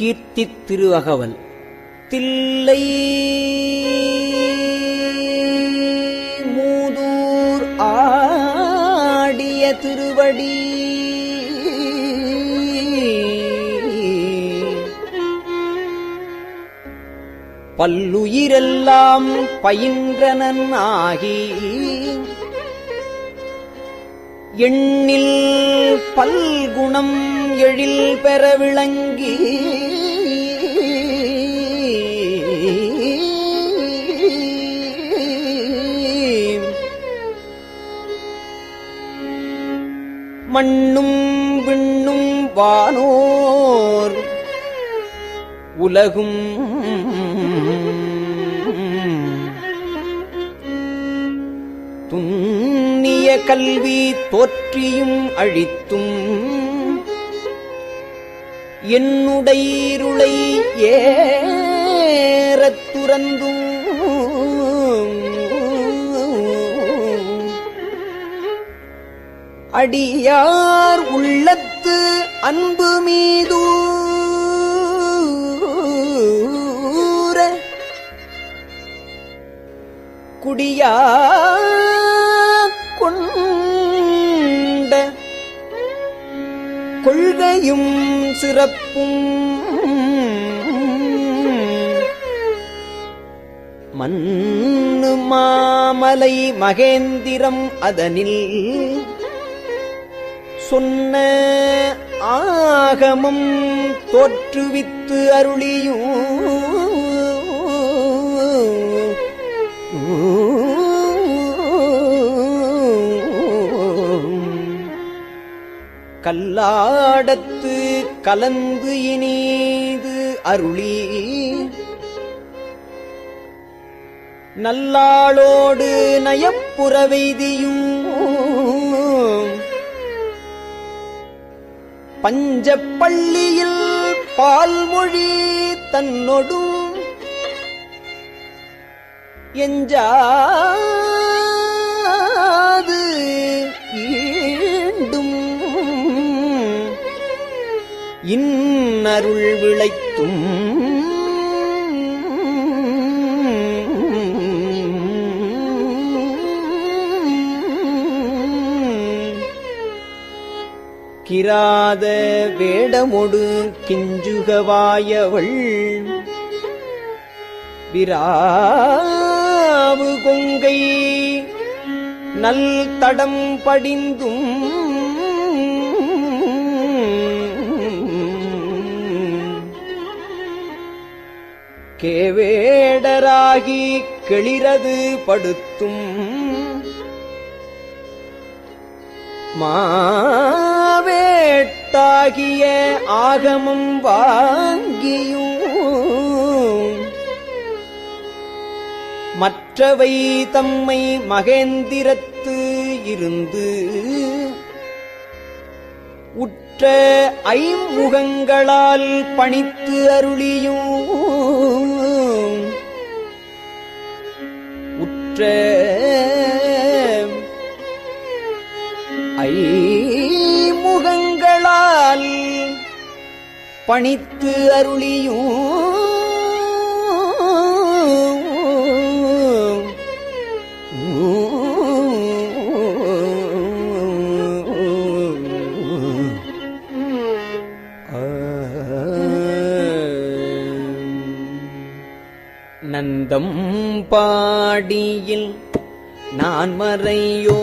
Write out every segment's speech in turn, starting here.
கீர்த்தித் திருவகவல். தில்லை மூதூர் ஆடிய திருவடி. பல்லுயிரெல்லாம் பயின்றனன் ஆகி. எண்ணில் பல்குணம் எழில் பெற விளங்கி. மண்ணும் விண்ணும் வானோர் உலகும். துண்ணிய கல்வி தோற்றியும் அழித்தும் என்னுடையிருளை ஏறத் துறந்தும் அடியார் உள்ளத்து அன்பு மீதூர குடியா கொண்ட கொள்கையும் சிறப்பும் மண்ணு மாமலை மகேந்திரம் அதனில் சொன்ன ஆகமம் தோற்றுவித்து அருளியும் கல்லாடத்து கலந்து இனிது அருளி. நல்லாளோடு நயப்புறவெய்தியும் பஞ்சப்பள்ளியில் பால்மொழி தன்னொடும் எஞ்சாது ஈண்டும். இன்னருள் விளைத்தும் கிராத வேடமொடு கிஞ்சுகவாயவள். விராவு கொங்கை நல் தடம் படிந்தும் கேவேடராகி கெளிரது படுத்தும் மா கேட்டாகிய ஆகமம் வாங்கியும். மற்றவை தம்மை மகேந்திரத்து இருந்து உற்ற ஐமுகங்களால் பணித்து அருளியும். உற்ற ஐ ஐமுகங்களால் பணித்து அருளியும் நந்தம் பாடியில் நான் மறையோ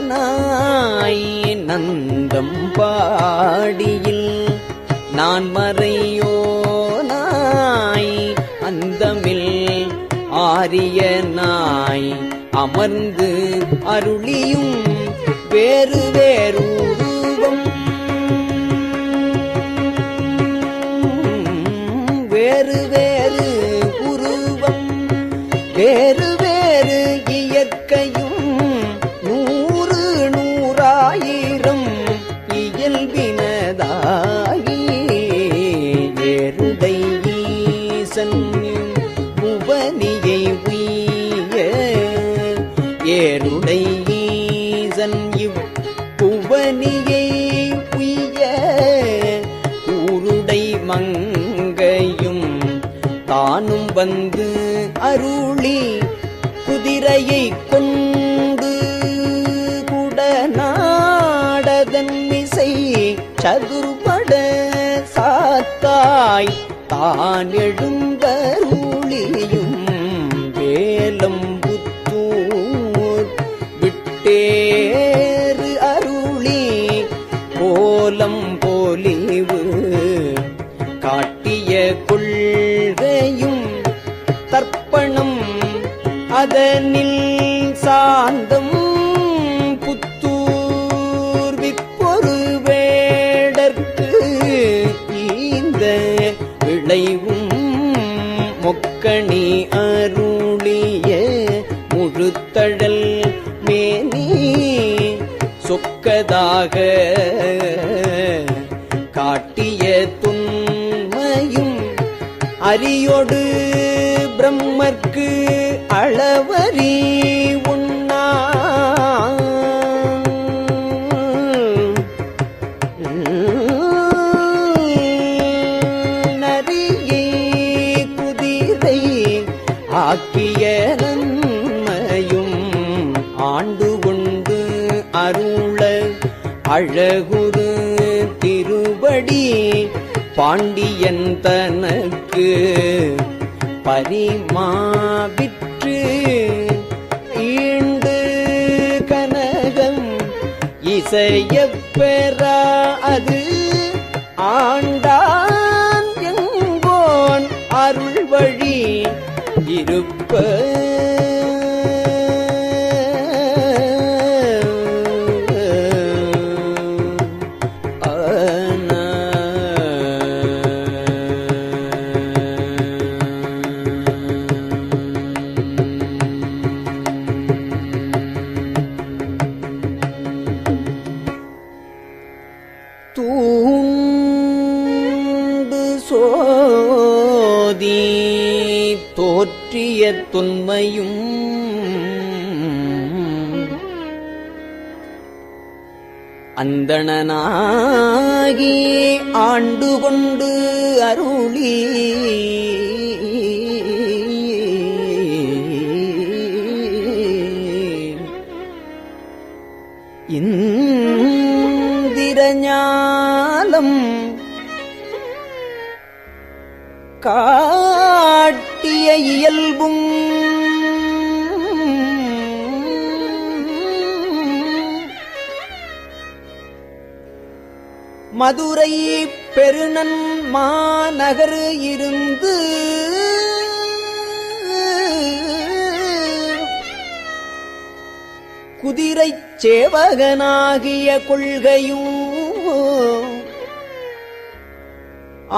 நாய் நந்தம் பாடியில். நான் மறையோ நாய் அந்தமில் ஆரிய நாய் அமர்ந்து அருளியும் வேறு வேறு வேறு வேறு உருவம். வேறு அருளி குதிரையை கொண்டு குடநாடதன் இசை சதுர்பட சாத்தாய் தான் எழுந்தருளியும் வேலம் புத்தூர் விட்டேறு அருளி கோலம் போலிவு காட்டிய கொள்கையும் தர்ப்பணம் அதனில் சாந்தம் புத்தூர் விற்பொரு வேடற்கு இந்த விளைவும் மொக்கணி அருளிய முழுத்தழல் மேனி சொக்கதாக அரியோடு பிரம்மர்க்கு அளவரி உண்ணா நரியை குதிரை ஆக்கிய நன்மையும் ஆண்டு கொண்டு அருள அழகுரு திருவடி பாண்டியன் தனக்கு பரிமாவிற்று ஈண்டு கனகம் இசையப்பெறா அது தொன்மையும் அந்தணனாகி ஆண்டு கொண்டு அருளி மதுரை பெருநன் மாநகர் இருந்து குதிரைச் சேவகனாகிய கொள்கையும்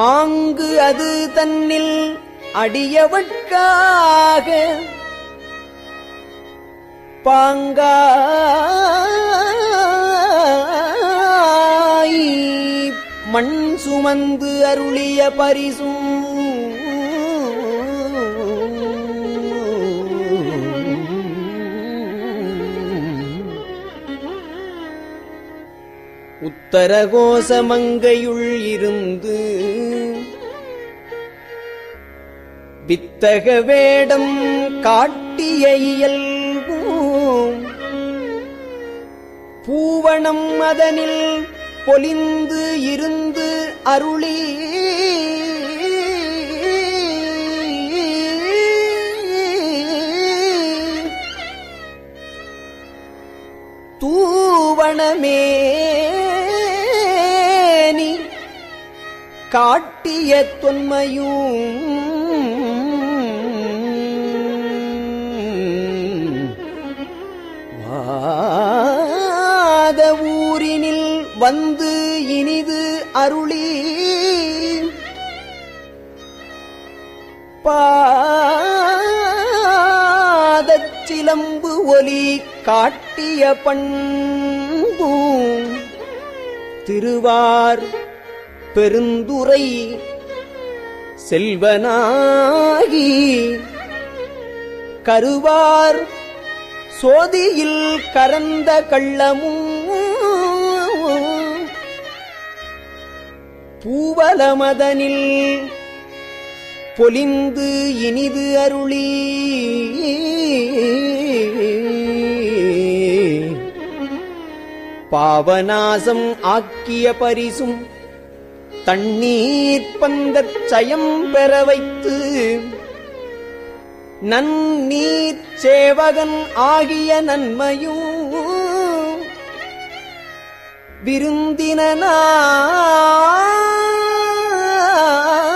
ஆங்கு அது தன்னில் அடியவட்காக பாங்கா மண் சுமந்து அருளிய பரிசும். உத்தரகோசமங்கையுள் இருந்து வித்தக வேடம் காட்டிய இயல்பும். பூவணம் அதனில் பொலிந்து இருந்து அருளி. தூவணமேனி காட்டிய தொன்மையும் வந்து இனிது அருளி பாதச் சிலம்பு ஒலி காட்டிய பண்பும் திருவார் பெருந்துரை செல்வனாகி. கருவார் சோதியில் கரந்த கள்ளமும் பூவலமதனில் பொலிந்து இனிது அருளி. பாவநாசம் ஆக்கிய பரிசும் தண்ணீர் பந்தச் சயம் பெற வைத்து நன்னீர் சேவகன் ஆகிய நன்மையும்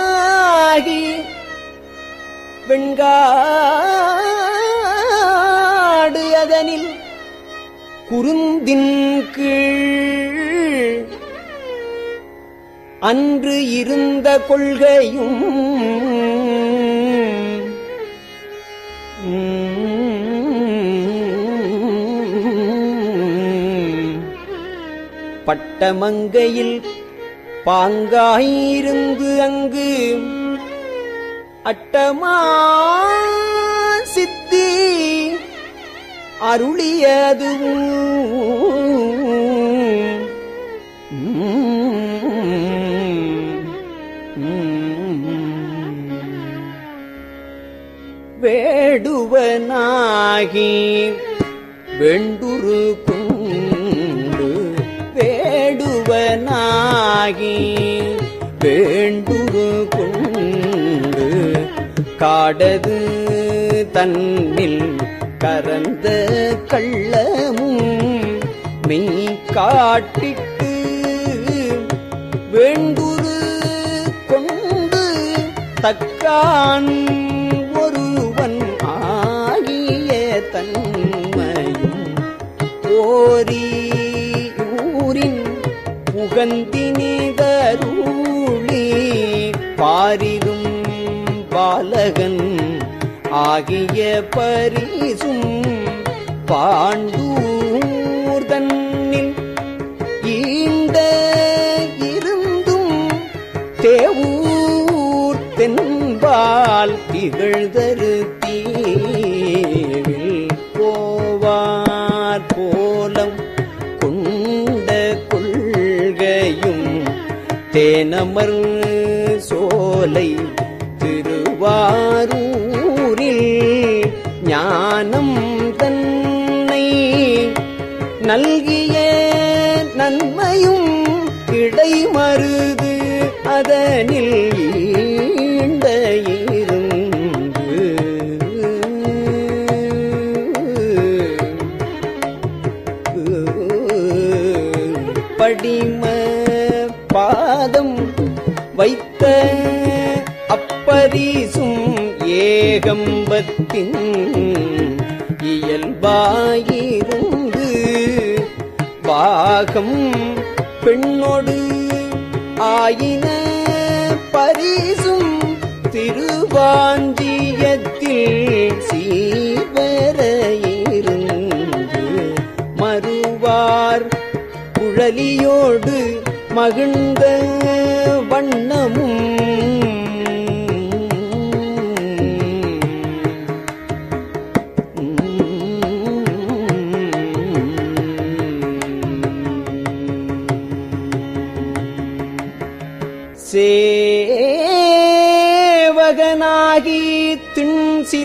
விருந்தினாகி வெண்காடு அதனில் குருந்தின் கீழ் அன்று இருந்த கொள்கையும் பட்டமங்கையில் பாங்காயிருந்து அங்கு அட்டமா சித்தி அருளியதுவும் வேடுவனாகி வெண்டுரு நாகி வேண்டுரு கொண்டு காடது தன்னில் கரந்த கள்ளமும் மெய் காட்டிட்டு வேண்டுரு கொண்டு தக்கான் ஒருவன் ஆகிய தன்மையும் ஓரி சுகந்தினி தருளி பாரிதும் பாலகன் ஆகிய பரிசும் பாண்டூர் தன்னில் ஈண்ட இருந்தும் தேவூர் தென்பால் திகழ்தரு. தேனமர் சோலை திருவாரூரில் ஞானம் தன்னை நல்கிய நன்மையும் கிடைமருது அதனில் ஏகம்பத்தின் இயல்பாயிருந்து பாகம் பெண்ணோடு ஆயின பரிசும் திருவாஞ்சியத்தில் சீவரையிருந்து மறுவார் குழலியோடு மகிழ்ந்த வண்ணமும்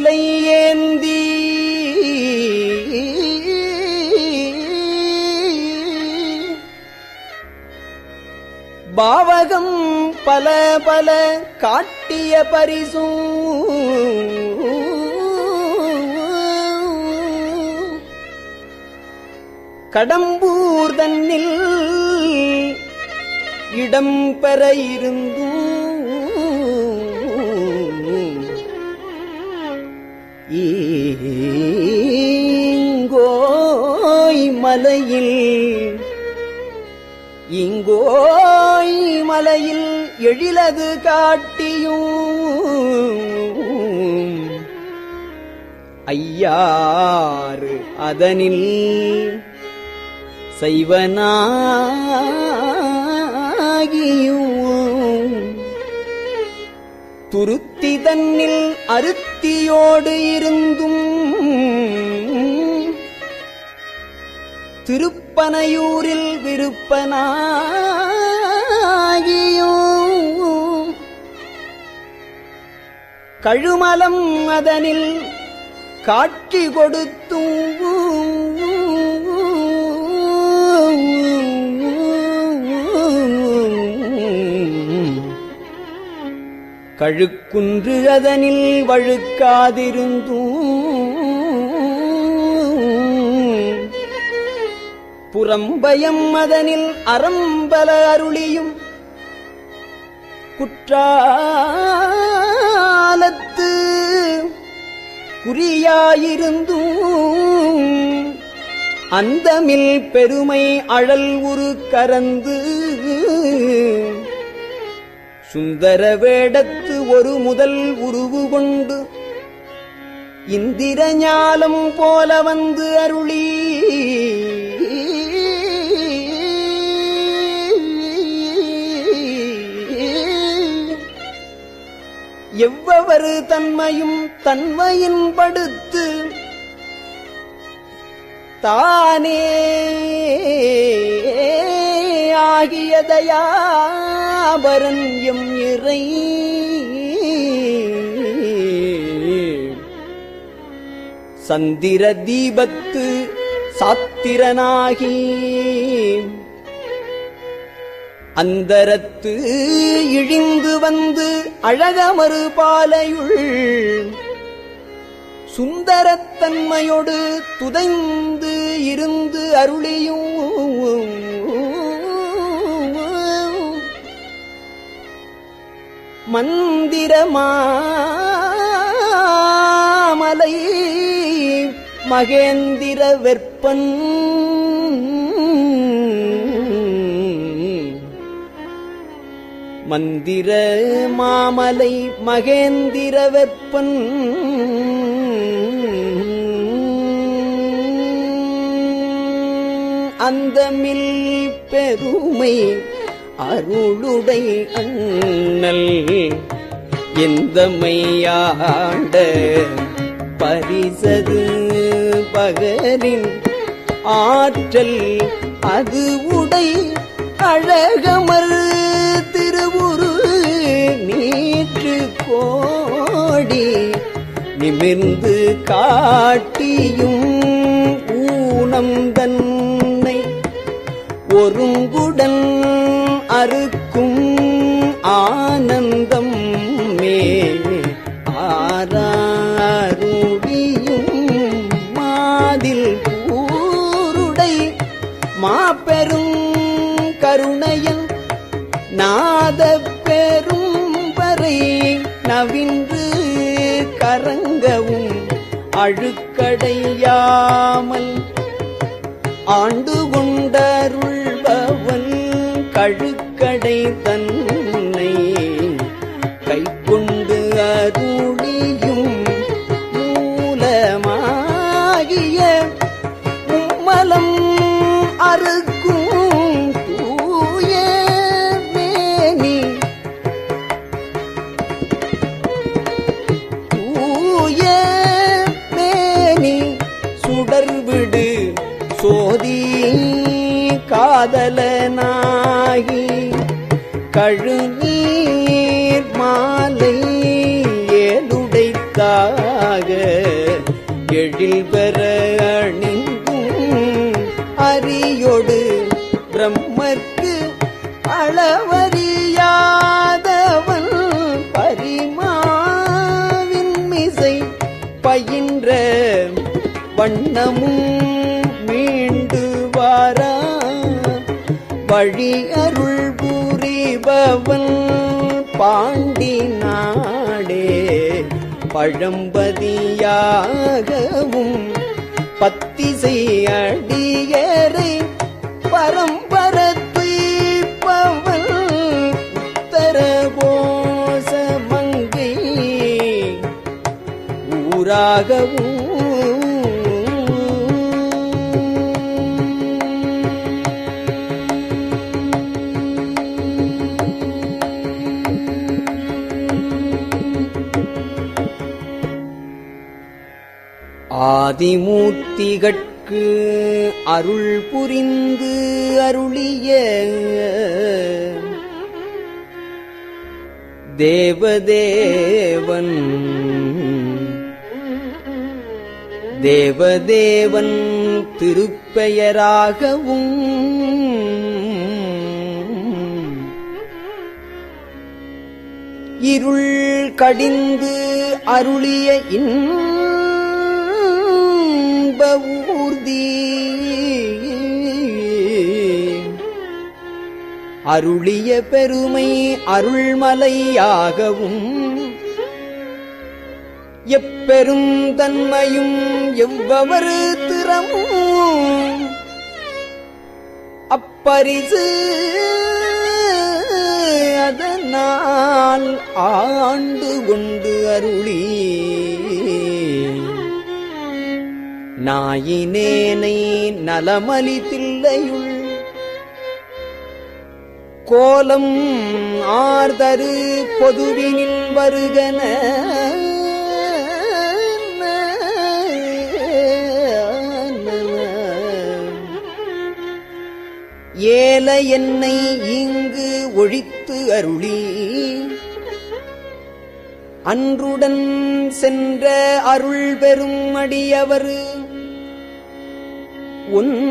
சிலை ஏந்தி பாவகம் பல பல காட்டிய பரிசும் கடம்பூர் தன்னில் இடம் பெற இருந்தும் ஈங்கோய் மலையில் இங்கோய் மலையில் எழிலது காட்டியும். ஐயாறு அதனில் செய்வனாகியும். துருத்தி தன்னில் அறுத்த பக்தியோடு இருந்தும் திருப்பனையூரில் விருப்பனாகியும் கழுமலம் அதனில் காட்சி கொடுத்தும் கழுக்குன்று அதனில் வழுக்காதிருந்தும் புறம்பயம் அதனில் அறம்பல அருளியும் குற்றாலத்து குறியாயிருந்தும் அந்தமில் பெருமை அழல் உரு கரந்து. சுந்தர வேடத்து ஒரு முதல் உருவு கொண்டு இந்திர ஞாலம் போல வந்து அருளி. எவ்வவரு தன்மையும் தன்மையின் படுத்து தானே ஆகியதையாபரன் எம் இறை. சந்திர தீபத்து சாத்திரனாகி. அந்தரத்து இழிந்து வந்து அழகமறு பாலையுள். சுந்தரத்தன்மையோடு துதைந்து இருந்து அருளியும். மந்திரமாமலை மகேந்திர வெப்பன் மந்திர மாமலை மகேந்திர வெப்பன் அந்த மில் பெருமை அருளுடை அண்ணல். எந்த மையாண்ட பரிசது? பகரின் ஆற்றல் அது உடை அழகமர் திருவுரு நீற்று கோடி நிமிர்ந்து காட்டியும் ஊனம் தன்னை ஒருங்குடன் அறுக்கும் ஆனந்தம் மே ஆரா நாத பெரும் வரை நவின்று கரங்கவும் அழுக்கடையாமல் ஆண்டு கொண்டருள்பவன் கழுக்கடை தன் கழுநீர் மாலை ஏழுடைத்தாக எழில் பெற அணிந்தும் அரியொடு பிரம்மற்கு அளவறியாதவன் பரிமாவின் மிசை பயின்ற வண்ணமும் மீண்டு வாரா. வழி அருள் புரிபவன் பாண்டி நாடே பழம்பதியாகவும் பத்திசை அடியரை பரம்பரத்து பவன் உத்தரகோச மங்கை ஆதிமூர்த்திகட்கு அருள் புரிந்து அருளிய தேவதேவன். தேவதேவன் திருப்பெயராகவும் இருள் கடிந்து அருளிய இன் ஊர்தி அருளிய பெருமை அருள்மலையாகவும் எப்பெரும் தன்மையும் எவ்வவர் திறமும் அப்பரிசு அதனால் ஆண்டு கொண்டு அருளி நாயினேனை நலமலி தில்லையுள் கோலம் ஆர்தரு பொதுவினில் வருகன. ஏல என்னை இங்கு ஒழித்து அருளி. அன்றுடன் சென்ற அருள் பெரும் அடியவரு. ஒன்ற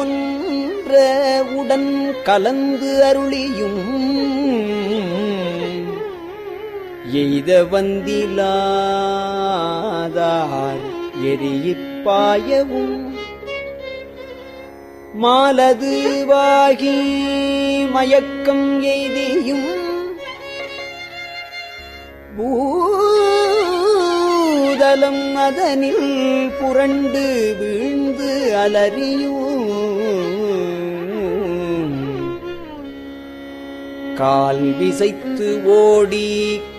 ஒன்ற உடன் கலந்து அருளியும். எய்த வந்திலாதார் எரியிப்பாயவும் மாலது வாகி மயக்கம் எய்தியும். பூ பூதலம் அதனில் புரண்டு வீழ்ந்து அலறியும் கால் விசைத்து ஓடி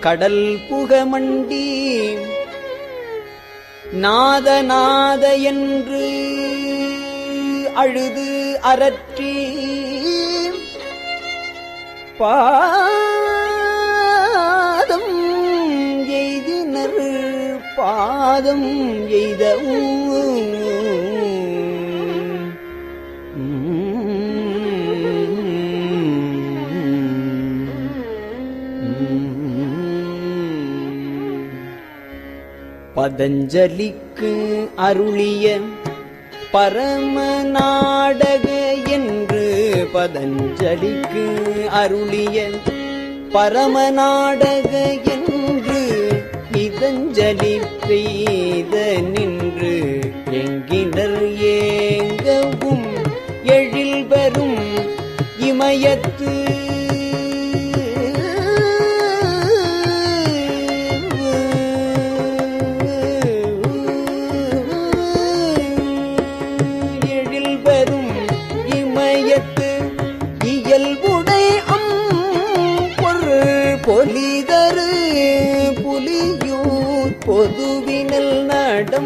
கடல் புகமண்டி. நாத நாத என்று அழுது அரற்றி பா பாதம் எய்த பதஞ்சலிக்கு அருளிய பரம நாடக என்று பதஞ்சலிக்கு அருளிய பரம நாடக என்று இதஞ்சலி பெய்த நின்று எங்கினர் ஏங்கவும் எழில் வரும் இமயத்து